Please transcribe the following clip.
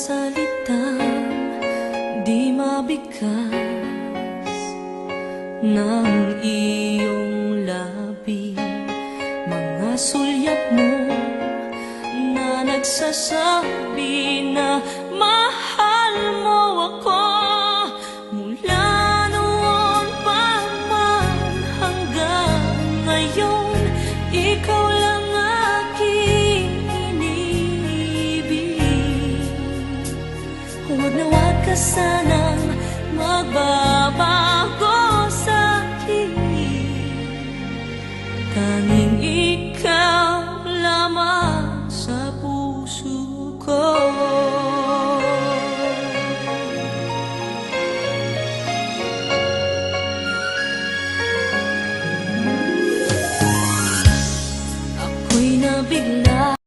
salita Di mabikas ng iyong labi. Mga sulyap mo na nagsasabi na Mahal mo ako. Mula noon pa man hanggang ngayon Ikaw Huwag na huwag ka sanang magbabago sa akin Tanging ikaw lamang sa puso ko. Ako'y nabigla.